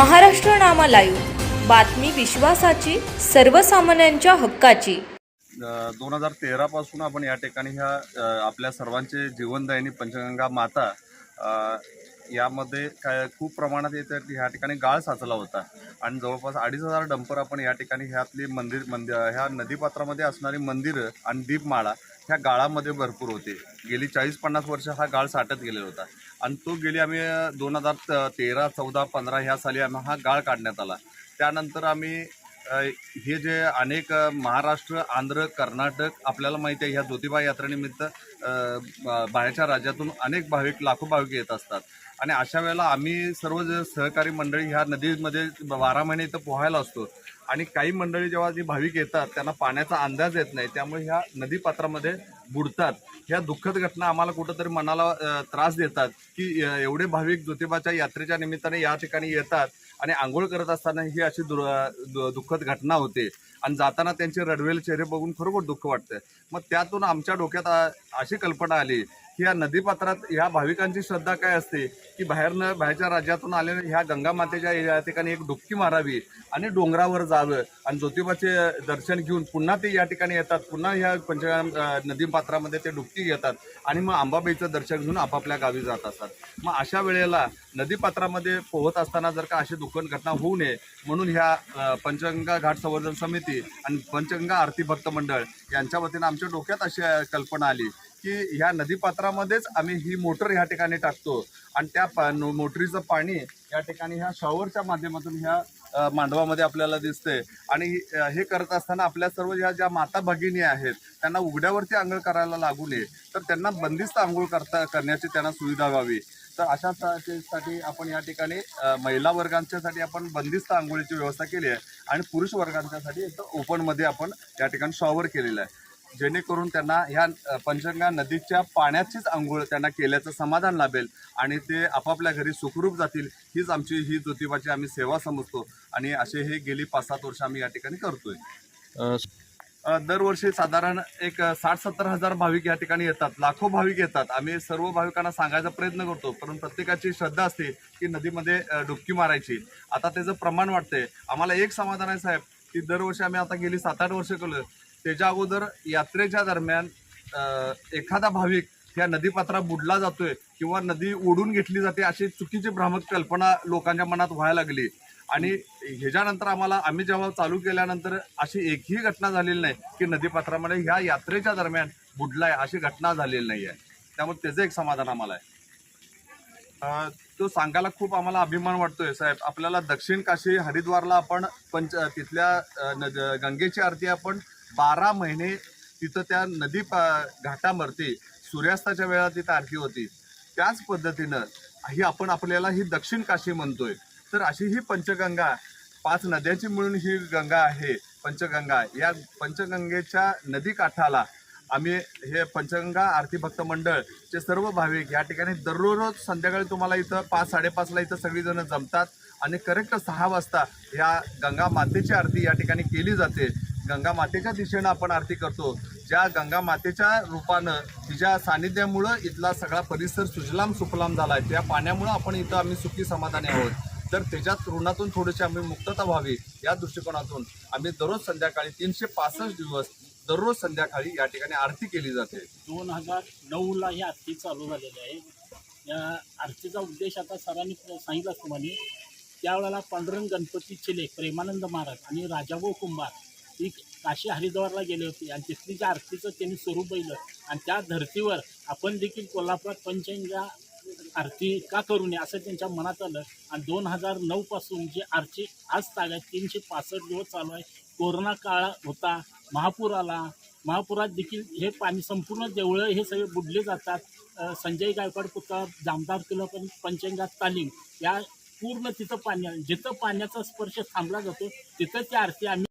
महाराष्ट्र नामा live. बातमी विश्वासाची सर्वसामान्यांच्या हक्काची. दोन हजार तेरापासून आपण या ठिकाणी ह्या आपल्या सर्वांचे जीवनदायिनी पंचगंगा माता यामध्ये काय खूप प्रमाणात येते ह्या ठिकाणी गाळ साचला होता. आणि जवळपास अडीच हजार डंपर आपण या ठिकाणी ह्यातली मंदिर मंदिर ह्या नदीपात्रामध्ये असणारी मंदिरं आणि दीपमाळा ह्या गाळामध्ये भरपूर होते. गेली चाळीस पन्नास वर्ष हा गाळ साठत गेलेला होता. आणि तो गेली आम्ही दोन हजार तेरा चौदा पंधरा ह्या साली आम्ही हा गाळ काढण्यात आला. त्यानंतर आम्ही हे जे अनेक महाराष्ट्र आंध्र कर्नाटक आपल्याला माहिती आहे ह्या ज्योतिबा यात्रेनिमित्त बाहेरच्या राज्यातून अनेक भाविक लाखो भाविक येत असतात. आणि अशा वेळेला आम्ही सर्व जे सहकारी मंडळी ह्या नदीमध्ये बारा महिने इथं पोहायला असतो. आणि काही मंडळी जेव्हा जी भाविक येतात त्यांना पाण्याचा अंदाज येत नाही. त्यामुळे ह्या नदीपात्रामध्ये बुडतात. ह्या दुःखद घटना आम्हाला कुठंतरी मनाला त्रास देतात की एवढे भाविक ज्योतिबाच्या यात्रेच्या निमित्ताने या ठिकाणी येतात आणि आंघोळ करत असताना ही अशी दुर दु- दुःखद घटना होते. आणि जाताना त्यांचे रडवेल चेहरे बघून खरोखर दुःख वाटतं मग त्यातून आमच्या डोक्यात अशी कल्पना आली की या नदीपात्रात ह्या भाविकांची श्रद्धा काय असते? की बाहेरनं बाहेरच्या राज्यातून आलेल्या ह्या गंगा मातेच्या या ठिकाणी एक डुबकी मारावी आणि डोंगरावर जावं आणि ज्योतिबाचे दर्शन घेऊन पुन्हा ते या ठिकाणी येतात पुन्हा ह्या पंच नदीपात्रामध्ये ते डुबकी घेतात आणि मग अंबाबाईचं दर्शन घेऊन आपापल्या गावी जात असतात. मग अशा वेळेला नदीपात्रामध्ये पोहत असताना जर का अशी दुःखद घटना होऊ नये म्हणून ह्या पंचगंगा घाट संवर्धन समिती आणि पंचगंगा आरती भक्त मंडळ यांच्या वतीनं आमच्या डोक्यात अशी कल्पना आली की ह्या नदीपात्रामध्येच आम्ही ही मोटर ह्या ठिकाणी टाकतो. आणि त्या पा मोटरीचं पाणी या ठिकाणी ह्या शॉवरच्या माध्यमातून ह्या मांडवामध्ये आपल्याला दिसते आणि हे करत असताना आपल्या सर्व ह्या ज्या माता भगिनी आहेत त्यांना उघड्यावरती आंघोळ करायला लागू नये. तर त्यांना बंदिस्त आंघोळ करता करण्याची त्यांना सुविधा व्हावी. तर अशा साठी आपण या ठिकाणी महिला वर्गांच्यासाठी आपण बंदिस्त आंघोळीची व्यवस्था केली आहे. आणि पुरुष वर्गांच्यासाठी एकदम ओपनमध्ये आपण या ठिकाणी शॉवर केलेला आहे. जेणेकरून त्यांना ह्या पंचगंगा नदीच्या पाण्याचीच आंघोळ त्यांना केल्याचं समाधान लाभेल आणि ते आपापल्या घरी सुखरूप जातील हीच आमची ही ज्योतिबाची आम्ही सेवा समजतो आणि असे हे गेली पाच सात वर्ष आम्ही या ठिकाणी करतोय. दरवर्षी साधारण एक साठ सत्तर हजार भाविक या ठिकाणी येतात लाखो भाविक येतात. आम्ही सर्व भाविकांना सांगायचा प्रयत्न करतो पण प्रत्येकाची श्रद्धा असते की नदीमध्ये डुबकी मारायची. आता त्याचं प्रमाण वाटतंय आम्हाला एक समाधान आहे साहेब की दरवर्षी आम्ही आता गेली सात आठ वर्ष केलं त्याच्या अगोदर यात्रेच्या दरम्यान एखादा भाविक ह्या नदीपात्रात बुडला जातोय किंवा नदी ओढून घेतली जाते अशी चुकीची भ्रामक कल्पना लोकांच्या मनात व्हायला लागली. आणि ह्याच्यानंतर आम्हाला आम्ही जेव्हा चालू केल्यानंतर अशी एकही घटना झालेली नाही की नदीपात्रामध्ये ह्या यात्रेच्या दरम्यान बुडलाय अशी घटना झालेली नाही आहे त्यामुळे त्याचं एक समाधान आम्हाला आहे. तो सांगायला खूप आम्हाला अभिमान वाटतोय साहेब. आपल्याला दक्षिण काशी हरिद्वारला आपण पंच तिथल्या गंगेची आरती आपण बारा महिने तिथं त्या नदी पा- घाटावरती सूर्यास्ताच्या वेळा तिथं आरती होती. त्याच पद्धतीनं ही आपण आपल्याला ही दक्षिण काशी म्हणतोय. तर अशी ही पंचगंगा पाच नद्यांची मिळून ही गंगा आहे पंचगंगा. या पंचगंगेच्या नदी काठाला आम्ही हे पंचगंगा आरती भक्त मंडळचे सर्व भाविक या ठिकाणी दररोज संध्याकाळी तुम्हाला इथं पाच साडेपाचला इथं सगळीजणं जमतात आणि करेक्ट सहा वाजता ह्या गंगा मातेची आरती या ठिकाणी केली जाते. गंगा मातेच्या दिशेनं आपण आरती करतो. ज्या गंगा मातेच्या रूपानं तिच्या सानिध्यामुळं इथला सगळा परिसर सुजलाम सुफलाम झाला आहे त्या पाण्यामुळं आपण इथं आम्ही सुखी समाधानी आहोत. तर त्याच्यात ऋणातून थोडीशी आम्ही मुक्तता व्हावी या दृष्टिकोनातून आम्ही दररोज संध्याकाळी तीनशे पासष्ट दिवस दररोज संध्याकाळी या ठिकाणी आरती केली जाते. दोन हजार नऊला ही आरती चालू झालेली आहे. या आरतीचा उद्देश आता सरांनी सांगितला तुम्हाला त्यावेळेला पांडुरंग गणपती लेख प्रेमानंद महाराज आणि राजाभाऊ कुंभार ती काशी हरिद्वारला गेले होते. आणि तिथली ज्या आरतीचं त्यांनी स्वरूप बघितलं आणि त्या धर्तीवर आपण देखील कोल्हापुरात पंचगंगा आरती का करू नये असं त्यांच्या मनात आलं. आणि दोन हजार नऊपासून जी आरती आज तागायत तीनशे पासष्ट दिवस चालू आहे. कोरोना काळ होता महापूर आला. महापुरात देखील हे पाणी संपूर्ण देवळं हे सगळे बुडले जातात. संजय गायकवाड पुतळा जामदार किल्ला पण पंचगंगा तालीम या पूर्ण तिथं पाणी जिथं पाण्याचा स्पर्श थांबला जातो तिथं ती आरती आम्ही